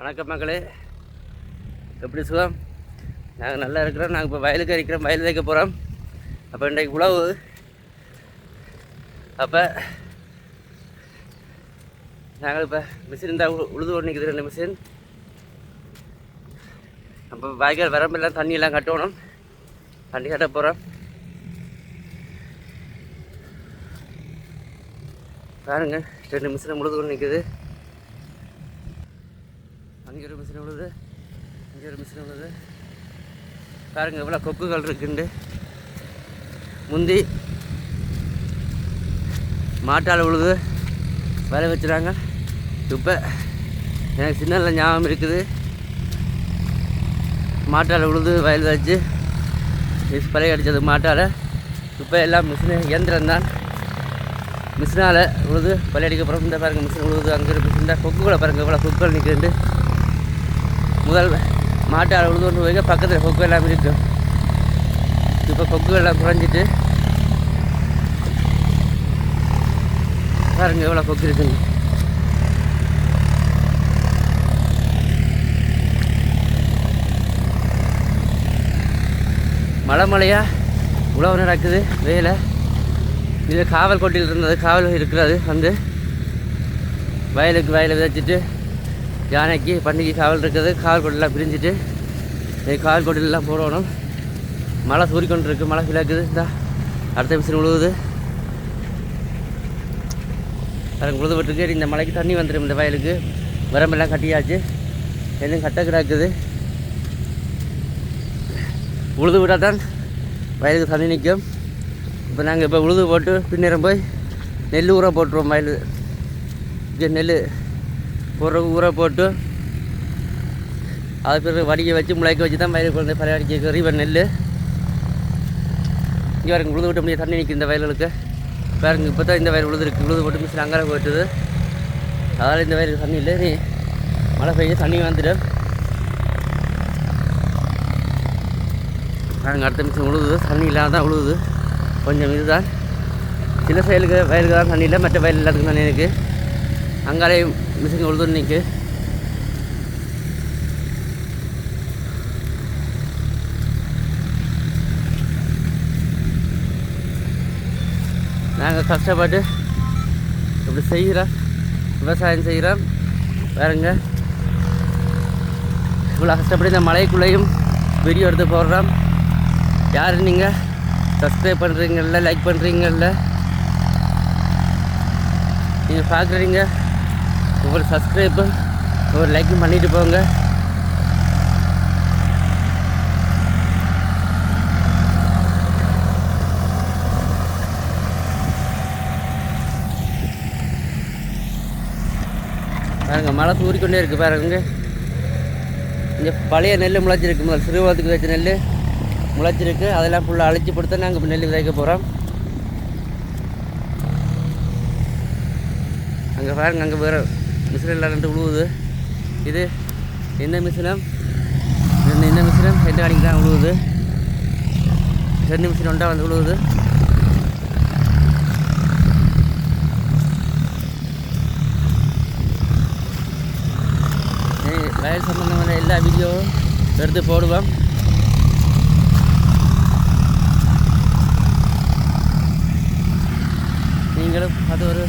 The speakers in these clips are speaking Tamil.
வணக்கம் மக்களே. எப்படி சுகம்? நாங்கள் நல்லா இருக்கிறோம். நாங்கள் இப்போ வயலுக்கு அடிக்கிறோம். வயல் வைக்க போகிறோம் அப்போ இன்றைக்கு உழவு. அப்போ நாங்கள் இப்போ மிஷின் இருந்தால் உழுது கொண்டு ரெண்டு மிஷின் அப்போ வாய்க்கால் வரம்பெல்லாம் தண்ணியெல்லாம் கட்டணும். தண்ணி கட்ட போகிறோம் பாருங்கள் ரெண்டு மிஷினை உழுது கொண்டு நிற்குது அங்கே ஒரு மிஷின் உழுது இங்கே ஒரு மிஷின் உள்ளது. பாருங்கள் இவ்வளோ கொக்குகள் இருக்குண்டு. முந்தி மாட்டால் உழுது வர வச்சுறாங்க. இப்போ எனக்கு சின்னல ஞாபகம் இருக்குது. மாட்டால் உழுது வயல் வச்சு பழைய அடித்தது மாட்டால். இப்போ எல்லாம் மிஷினு இயந்திரம் தான் மிஷினால் உழுது பழைய அடிக்கப்புறம் இந்த பாருங்கள் மிஷின் உழுது அங்கே ஒரு மிஷின். தான் கொக்குகளை பாருங்க இவ்வளோ கொக்குகள் நிற்கிறது முதல் மாட்டு ஆள் உழுது கொண்டு போய் பக்கத்தில் கொக்கு எல்லாம் இருக்கும் இப்போ கொக்கு எல்லாம் குறைஞ்சிட்டு பாருங்க எவ்வளோ கொக்கு இருக்குங்க மழை மழையாக உழவு நடக்குது வெயில? இது காவல் கொட்டியில் இருந்தது காவல் இருக்கிறது வந்து வயலுக்கு வயலை விதைச்சிட்டு யானைக்கு பண்டிகை காவல் இருக்குது. காவல் கொடிலாம் பிரிஞ்சுட்டு காவல் கொடியெல்லாம் போடணும். மழை சூறிக்கொண்டு இருக்குது மழை கிழக்குது இந்த அடுத்த மிஷின் உழுவுது. அதுக்கு உழுதுபட்டுருக்கு. இந்த மலைக்கு தண்ணி வந்துடும் இந்த வயலுக்கு. வரம்பெல்லாம் கட்டியாச்சு. எதுவும் கட்ட கிடக்குது. உழுது விட்டால் தான் வயலுக்கு தண்ணி நிற்கும். இப்போ நாங்கள் இப்போ உழுது போட்டு பின்னேறம் போய் நெல் ஊற போட்டுருவோம் வயல் இங்கே நெல் போடுற ஊற போட்டு அது பிறகு வடிக்க வச்சு முளைக்க வச்சு தான் வயலுக்கு வந்து பராடிக்க ரீவன் நெல் இங்கே வரைக்கும் உழுது விட்ட முடியாது தண்ணி நிற்கும் இந்த வயல்களுக்கு பாருங்க இப்போ தான் இந்த வயல் உழுதுருக்கு உழுது போட்டு மிஷின் அங்கே போட்டுது அதனால் இந்த வயலுக்கு தண்ணி இல்லை. நீ மழை பெய்ய தண்ணி வந்துடும். பாருங்க அடுத்த மிஷின் உழுது. தண்ணி இல்லாமல் தான் உழுது. கொஞ்சம் இதுதான். சில செயலுக்கு வயலுக்கு தான் தண்ணி இல்லை. மற்ற வயல் எல்லாத்துக்கும் தண்ணி இருக்குது அங்காலே மிஷின் உழுது நிற்கு நாங்கள் கஷ்டப்பட்டு இப்படி செய்கிறோம். விவசாயம் செய்கிறோம். வேறுங்க இவ்வளோ கஷ்டப்பட்டு இந்த மலைக்குள்ளேயும் வீடியோ எடுத்து போடுறோம். யார் நீங்கள் சப்ஸ்கிரைப் பண்ணுறீங்கள்ல லைக் பண்ணுறீங்கள்ல நீங்கள் பார்க்குறீங்க ஒவ்வொரு சப்ஸ்கிரைப்பும் ஒவ்வொரு லைக்கும் பண்ணிட்டு போங்க. பாருங்க மழை தூறிக்கொண்டே இருக்குது பாருங்க. இங்கே பழைய நெல் முளைச்சிருக்கு. முதல் சிறுவாதத்துக்கு வச்ச நெல் முளைச்சிருக்கு. அதெல்லாம் ஃபுல்லாக அழிச்சு கொடுத்து நாங்கள் நெல் விதைக்க போகிறோம் அங்கே பாருங்க அங்கே வேறு மிஷினில் எல்லாம் ரெண்டு உழுவுது. இது எந்த மிஷினும்? ரெண்டு இந்த மிஷினும்? ரெண்டு கணிக்கு தான் உழுவுது. ரெண்டு மிஷின் ஒன்றா வந்து உழுவுது. வயல் சம்பந்தமான எல்லா வீடியோவும் எடுத்து போடுவோம். நீங்களும் அது ஒரு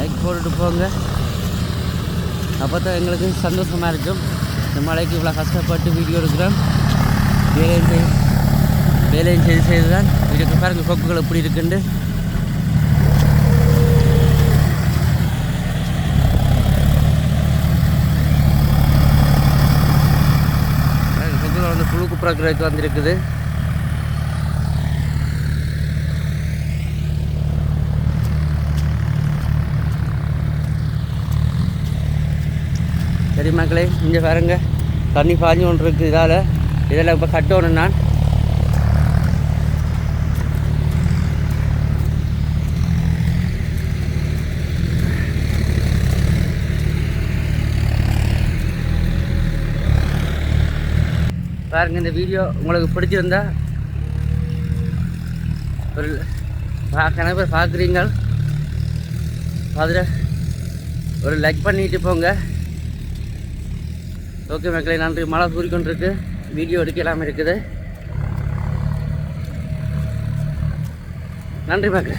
லைக் போட்டுட்டு போங்க. அப்போ தான் எங்களுக்கு சந்தோஷமாக இருக்கும். இந்த மலைக்கு இவ்வளோ கஷ்டப்பட்டு வீடியோ எடுக்கிறோம். வேலையும் செய் வேலையும் செய்து செய்து தான் வீடியோக்கு பாருங்கள் கொக்குகள் எப்படி இருக்குண்டு? கொக்குகள் வந்து புழு குப்புறக்கிறதுக்கு வந்திருக்குது. சரி மக்களே இங்கே பாருங்க. தண்ணி பாஞ்சு ஒன்று இருக்குது இதால். இதெல்லாம் இப்போ கட்டணும் நான். பாருங்க இந்த வீடியோ உங்களுக்கு பிடிச்சிருந்தா ஒரு கணக்கு பேர் பார்க்குறீங்க. அதில் ஒரு லைக் பண்ணிட்டு போங்க. ஓகே மக்களை நன்றி. மழை கூறிக்கொண்டிருக்கு வீடியோ எடுக்கலாமல் இருக்குது. நன்றி மக்களை.